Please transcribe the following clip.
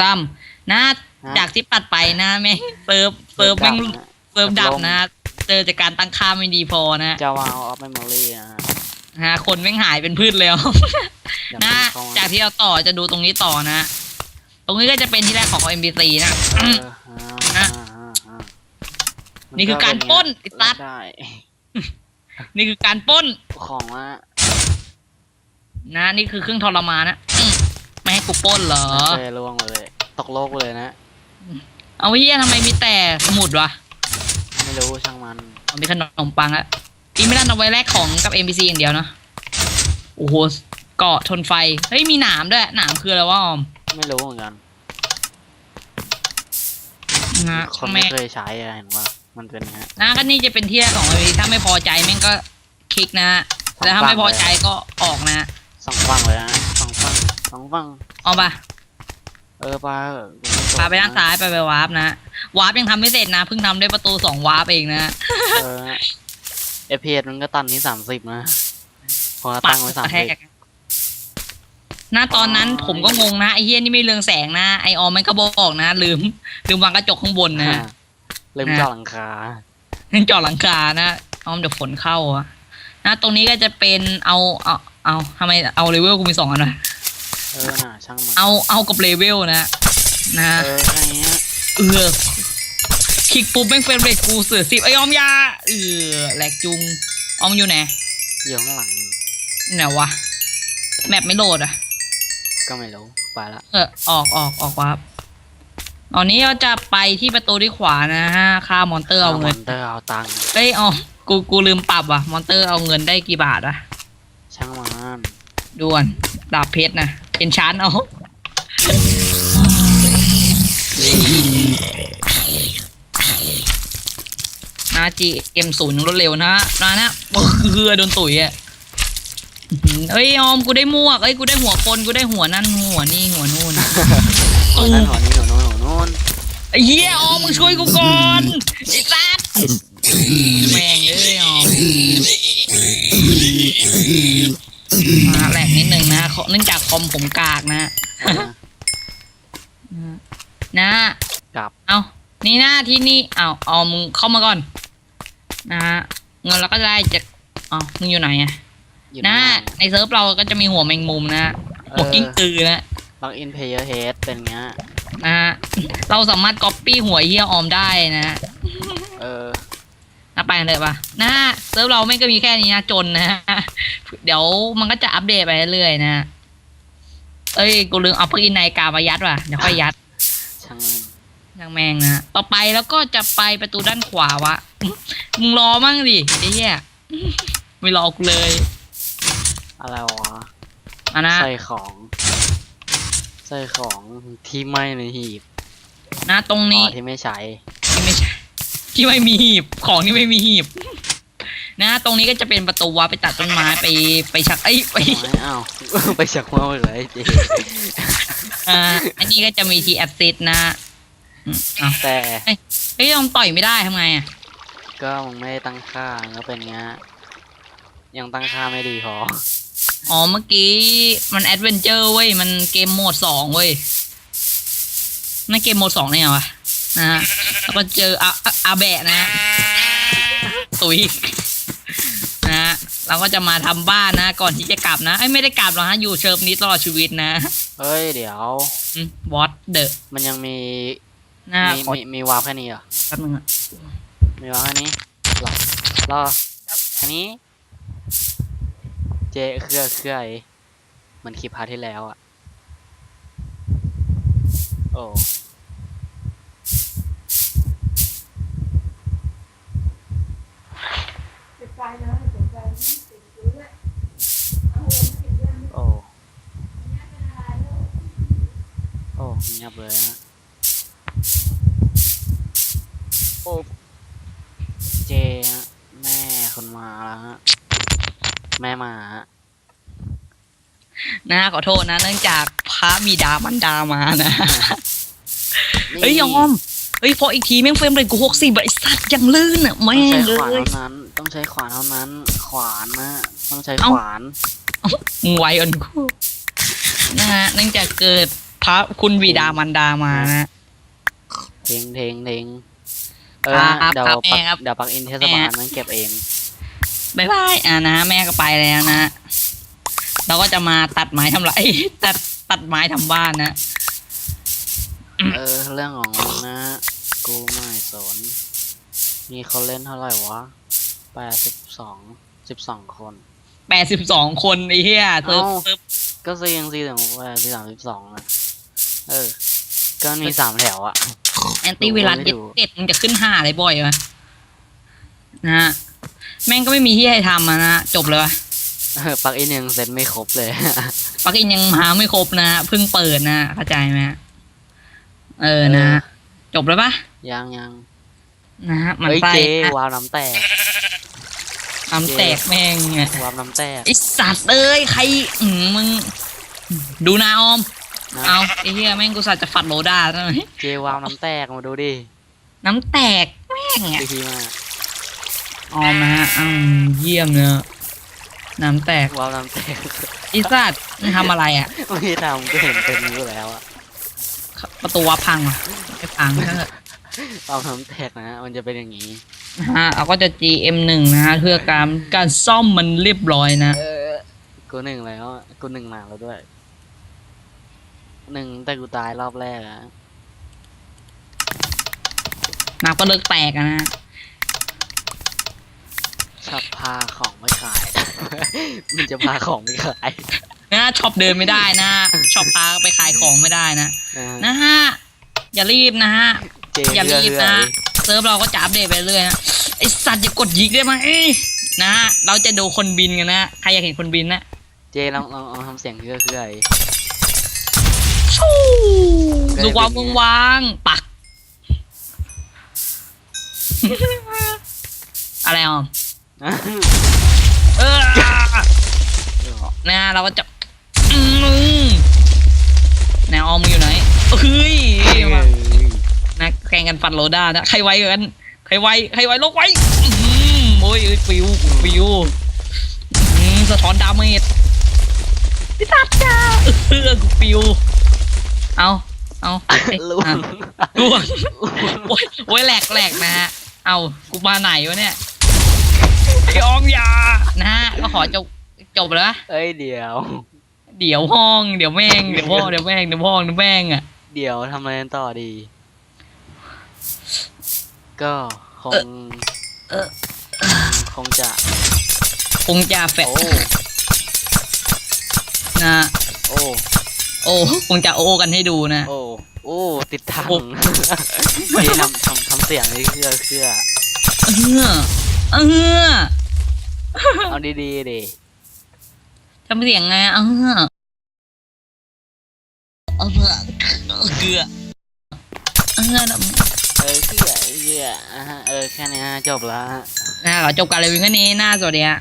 ซ้ำนะจากที่ปัดไปนะแม่งเซิร์ฟเซิร์ฟแม่งเซิร์ฟดับนะ เจอจากการตั้งค่าไม่ดีพอนะจะวางออฟเมมโมรี่นะฮะฮะคนแม่งหายเป็นพืชแล้วอย่านะมาเข้ามาจากที่เราต่อจะดูตรงนี้ต่อนะ ตรงนี้ก็จะเป็นที่แรกของ MBC นะเอออ่านะอ่าอ่าอ่ามันี่คือการปล้นไอ้สัตว์ใช่นี่คือการปล้นของว่านะ นี่คือเครื่องทรมานนะอืมไม่ให้ กูปล้นเหรอเคยล่วงเลย ตกโลกเลยนะ เอาเฮียทำไมมีแต่สมุดวะไม่รู้ช่างมันเอามีขนมปังอะอีไม่ได้เอาไว้แลกของกับ MBC อย่างเดียวเนอะโอ้โหเกาะทนไฟ เฮ้ยมีหนามด้วยหนามคืออะไรวะออมไม่รู้เหมือนกัน นะคนแม่ไม่เคยใช้อะเห็นว่า มันเป็นอย่างเงี้ยนะก็นี่จะเป็นที่แรกของ MBC ถ้าไม่พอใจแม่งก็คลิกนะสองแต่ถ้าฝั่งไม่พอใจเลยก็ออกนะสองฝั่งเลยนะ สองฝั่งสองฝั่งเอาปะเออปลาเออพาไปด้านซ้ายไปไปวาร์ปนะ วาร์ปยังทำไม่เสร็จนะเพิ่งทำได้ประตูสองวาร์ปเองนะ เออเอพีเอมันก็ตันที่สามสิบนะพอปัตั้งไว้สามกระแทสิบกหน้าตอนนั้นอ๋อผมก็งงนะไอ้เฮียนี่ไม่เรืองแสงนะไอออมมันก็บอกนะ ลืม ลืมวางกระจกข้างบนนะลืมนะเจาะหลังคานั่นจอดหลังคานะออมเดี๋ยวฝนเข้าอะนะตรงนี้ก็จะเป็นเอาเอาเอาทำไมเอาเลเวลกูมีสองอันวะ เออน่ะช่างมันเอาเอากับเลเวลนะนะ เออแค่นี้ฮะเออคลิกปุ๊บแม่งเป็นเรทกูเสือสิบไอออมอยาเออแหลกจุงออมอยู่ไหนอยู่ข้างหลังไหนวะแมปไม่โหลดอะ ก็ไม่รู้ไปละเออออกออกออกวาร์ปตอนนี้เราจะไปที่ประตูที่ขวานะฮะค่ามอนเตอร์เอาเงินมอนเตอร์เอาตังค์เฮ้ยอ๋อกูกูลืมปรับว่ะมอนเตอร์เอาเงินได้กี่บาทอะช่างมันด่วนดาบเพชรนะ เป็นชั้นเอานาจีเอ็มศูนย์รวดเร็วนะนะนะคือโดนตุ๋ยอะเอ้ยออมกูได้มวกเอ้ยกูได้หัวคนกูได้หัวนั่นหัวนี่หัวนู่นหัวนั่นหัวนี้หัวโน้นหัวโน้นไอ้เหี้ยออมมึงช่วยกูก่อนไอ้สัส เนื่องจากคอมผมกากนะอ่านะกลับ เอานี่หน้าที่นี่เอาเอามึงเข้ามาก่อน นะฮะเงินเราก็ได้จากเอามึงอยู่ไหนอะอยู่นะ ในเซิร์ฟเราก็จะมีหัวแมงมุมนะหัวกิ้งกือนะล็อกอินเพย์เฮดเป็นเงี้ยนะฮะเราสามารถก๊อปปี้หัวเฮียออมได้นะ เออนะไปกันเลยปะนะเซิร์ฟเราไม่ก็มีแค่นี้นะจนนะฮะ เดี๋ยวมันก็จะอัปเดตไปเรื่อยๆนะเอ้ย กูลืมเอาพวกอินไนกามายัดว่ะ เดี๋ยวค่อยยัดช่างช่างแมงนะ ต่อไปแล้วก็จะไปประตูด้านขวาวะ มึงรอมั่งดิไอ้เหี้ยไม่รอกูเลย อะไรวะมานะ ใส่ของ ใส่ของที่ไม่ในหีบนะตรงอ๋นี้อที่ไม่ใช้ ที่ไม่ใช่ที่ไม่มีหีบ ของที่ไม่มีหีบ นะตรงนี้ก็จะเป็นประตูวะไปตัดต้นไม้ไปไปชักไอ้ยไปไม่เอาไปชักมาเลยไอ้เจ๊อ่าอันนี้ก็จะมีทีแอสซิดนะอืมเอาแต่เฮ้ยลองต่อยไม่ได้ทำไงอะก็มึงไม่ได้ตั้งค่าก็เป็นเงี้ยยังตั้งค่าไม่ดีพออ๋อเมื่อกี้มันแอดเวนเจอร์เว้ยมันเกมโหมดสองเว้ยนั่นเกมโหมดสองเนี่ยเหรอวะนะฮะแล้วก็เจออาอาอาแบะนะฮะตุยนะฮะ เราก็จะมาทำบ้านนะ ก่อนที่จะกลับนะไอ้ยไม่ได้กลับหรอกฮะอยู่เชิร์ฟนี้ตลอดชีวิตนะเฮ้ยเดี๋ยววอตเดอะมันยังมีนะฮะมีขอมีมีวาร์ปแค่นี้เหรอแป๊บนึงอะมีวาร์ปแค่นี้หรอรออันนี้ เจเครือเครือไอ้เหมันคลิปพาร์ทที่แล้วอะโอ้ โอ้ โอ้เงีย บเลยฮะโอ้เจฮะแม่คนมาแล้วฮะแม่มาฮะนะขอโทษนะ เนื่องจากพระบิดามันดามานะเฮ้ยยอมเฮ้ยพออีกทีแม่งเฟรมเลยกูหกสิบไอ้สัตว์ยังลื่นอะต้อแม่งใช้งเลขวานยเท่านั้นต้องใช้ขวานเท่านั้น ขวานนะต้องใช้เอ้าขวานมึงไวอ่อนกูนะฮะเนื่องจากเกิดพพ ระคุณบิดามันดามานะ เทงเทงเทงเออครับเดี๋ยวครับปักแม่ครับเดี๋ยวปักอินเทศบาลนั้นเก็บเอง บายบายอ่านะแม่ก็ไปแล้วนะ เราก็จะมาตัดไม้ทำไร ตัดตัดไม้ทำบ้านนะ เออ เรื่องของมึงนะ กูไม่สน มีคนเล่นเท่าไหร่วะแปดสิบสองสิบสองคน แปดสิบสองคนไอ้เหี้ยเซิร์ฟเอ้า เซิร์ฟก็ซียังซีถึงแปดสิบสามสิบสองนะ เออ ก็มีสามแถวอะ แอนตี้เวลาไม่เจ็ดดูเจ็ดมันจะขึ้นห้าอะไรบ่อยวะนะฮะแม่งก็ไม่มีที่ให้ทำอะนะจบเลยวะเออปักอินยังเซ็ตไม่ครบเลย ปลักอินยังหาไม่ครบนะเพิ่งเปิดนะเข้าใจไหมฮะเออนะเออจบแล้วปะยังยังนะฮะมันเฮ้ยไส้เจนะวาวน้ำแตกทำแตกแม่งไงวาวน้ำแตกไอสัตว์เอ้ยใครอืมมึง ดูนาออมนะ เอาไอ้เหี้ยแม่งกูสัตว์จะฝัดโลด้าซะหน่อยเจวาวน้ำแตกมาดูดิน้ำแตกแม่งอะดีทีมาออมนะฮะอืมเยี่ยมเนอะน้ำแตกวาวน้ำแตกไอีสัตว์มึงทำอะไรอะ ไม่ทำก็เห็นเป็นอยู่แล้วอะประตูวับพังว่ะไม่พังเถอะวาวน้ำแตกนะมันจะเป็นอย่างนี้นะฮะเราก็จะ GM หนึ่งนะฮะเพื่อการการซ่อมมันเรียบร้อยนะเออกูหนึ่งแล้วอะกูหนึ่งหนักแล้วด้วย หนึ่งแต่กูตายรอบแรกอะนักก็เลิกแตกอะนะชอบพาของไปขาย มันจะพาของไปขายนะช็อปเดินไม่ได้นะช็อปพาไปขายของไม่ได้นะนะฮะนะฮะอย่ารีบนะฮะเจอย่ารีบนะเซิร์ฟเราก็จะอัปเดตไปเรื่อยนะไอสัตว์อย่ากดยิกได้ไหมนะฮะเราจะดูคนบินกันนะใครอยากเห็นคนบินนะเจลองลองลองทำเสียงเคือเคือไอชู ดูความว่างว่างๆปัก อะไรอะเออนะเราก็จะอืมแนวออมมึงอยู่ไหนเฮ้ยมานะแข่งกันฟันโรด้านะใครไวกว่ากันใครไวใครไวโลกไวอื้อหือโอ้ยฟิวฟิวอืมสะท้อนดาเมจพี่ตัดจ้าเออกูฟิว เอาเอาเอ้ยล่วอะงล่วงโอ้ยโอ้ยแหลกแหลกนะฮะ เอากูมาไหนวะเนี่ยไอ้ออมอยานะฮะก็ขอจบจบแล้วนะเอ้ยเดี๋ยว เดี๋ยวห้อง เดี๋ยวแม่ง เดี๋ยวพ่อ เดี๋ยวแม่ง เดี๋ยวพ่อ เดี๋ยวแม่งอะ เดี๋ยวทำอะไรกันต่อดี ก็คงเออคงจะคงจะแฟะโอ้นะ โอ้ โอ้คงจะโอกันให้ดูนะ โอ้โอ้ติดถังโอ้ นี่ทำทำทำเสียงนี่เคือเคือเออเออเอาดีๆดิทำเสียงไงเออเออเกลือเออนะเออเคือเคืออะฮะเออแค่นี้ฮะจบแล้วฮะ นะขอจบการรีวิวแค่นี้หน้าสวัสดีฮะ